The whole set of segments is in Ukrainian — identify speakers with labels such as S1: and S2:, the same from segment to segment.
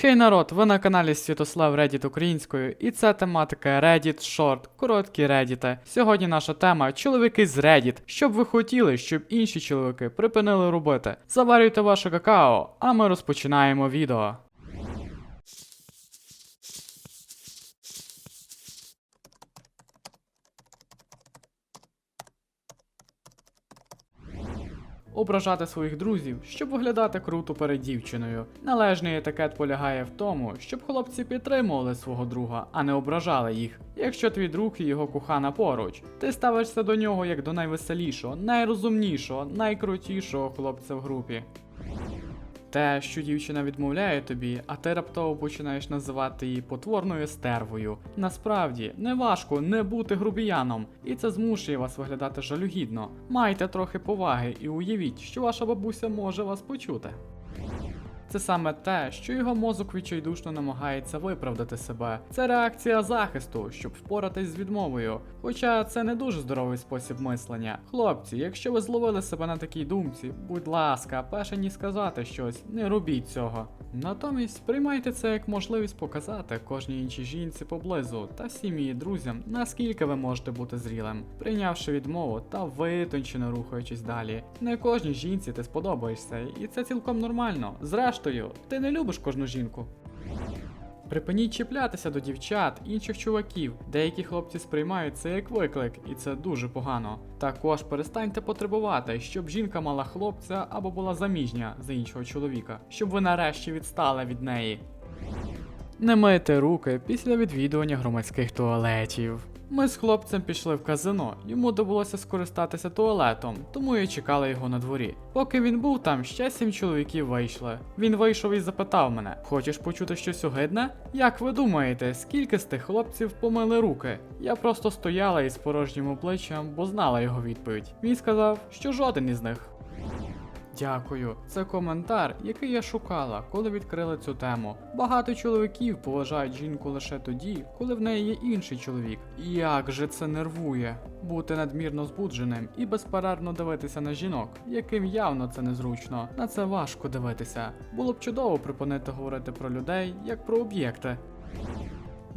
S1: Хей народ, ви на каналі Святослав Reddit українською, і це тематика Reddit Short, короткі Reddit. Сьогодні наша тема чоловіки з Reddit. Б ви хотіли, щоб інші чоловіки припинили робити? Заварюйте ваше какао, а ми розпочинаємо відео. Ображати своїх друзів, щоб виглядати круто перед дівчиною. Належний етикет полягає в тому, щоб хлопці підтримували свого друга, а не ображали їх. Якщо твій друг і його кохана поруч, ти ставишся до нього як до найвеселішого, найрозумнішого, найкрутішого хлопця в групі. Те, що дівчина відмовляє тобі, а ти раптово починаєш називати її потворною стервою. Насправді, не важко не бути грубіяном, і це змушує вас виглядати жалюгідно. Майте трохи поваги і уявіть, що ваша бабуся може вас почути. Це саме те, що його мозок відчайдушно намагається виправдати себе. Це реакція захисту, щоб впоратись з відмовою. Хоча це не дуже здоровий спосіб мислення. Хлопці, якщо ви зловили себе на такій думці, будь ласка, перше ні сказати щось, не робіть цього. Натомість сприймайте це як можливість показати кожній іншій жінці поблизу та всім друзям, наскільки ви можете бути зрілим, прийнявши відмову та витончено рухаючись далі. Не кожній жінці ти сподобаєшся, і це цілком нормально. Зрештою, ти не любиш кожну жінку. Припиніть чіплятися до дівчат, інших чуваків. Деякі хлопці сприймають це як виклик, і це дуже погано. Також перестаньте потребувати, щоб жінка мала хлопця або була заміжня за іншого чоловіка, щоб ви нарешті відстали від неї. Не мийте руки після відвідування громадських туалетів. Ми з хлопцем пішли в казино, йому довелося скористатися туалетом, тому і чекали його на дворі. Поки він був там, ще сім чоловіків вийшли. Він вийшов і запитав мене: Хочеш почути щось огидне? Як ви думаєте, скільки з тих хлопців помили руки? Я просто стояла із порожнім обличчям, бо знала його відповідь. Він сказав, що жоден із них. Дякую. Це коментар, який я шукала, коли відкрили цю тему. Багато чоловіків поважають жінку лише тоді, коли в неї є інший чоловік. Як же це нервує? Бути надмірно збудженим і безперервно дивитися на жінок, яким явно це незручно. На це важко дивитися. Було б чудово припинити говорити про людей як про об'єкти.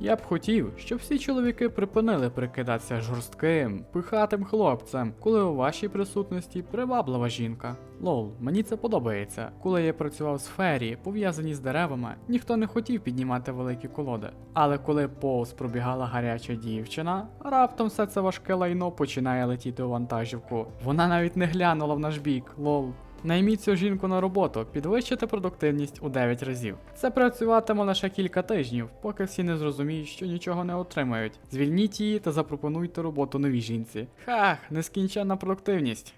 S1: Я б хотів, щоб всі чоловіки припинили прикидатися жорстким, пихатим хлопцем, коли у вашій присутності приваблива жінка. Лол, мені це подобається. Коли я працював в сфері, пов'язаній з деревами, ніхто не хотів піднімати великі колоди. Але коли повз пробігала гаряча дівчина, раптом все це важке лайно починає летіти у вантажівку. Вона навіть не глянула в наш бік, лол. Найміть цю жінку на роботу, підвищити продуктивність у 9 разів. Це працюватиме лише кілька тижнів, поки всі не зрозуміють, що нічого не отримають. Звільніть її та запропонуйте роботу новій жінці. Хах, нескінченна продуктивність.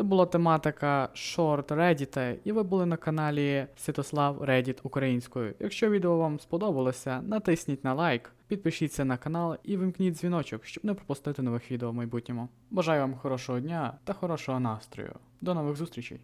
S1: Це була тематика шорт Reddit, і ви були на каналі Святослав Reddit українською. Якщо відео вам сподобалося, натисніть на лайк, підпишіться на канал і вимкніть дзвіночок, щоб не пропустити нових відео в майбутньому. Бажаю вам хорошого дня та хорошого настрою. До нових зустрічей!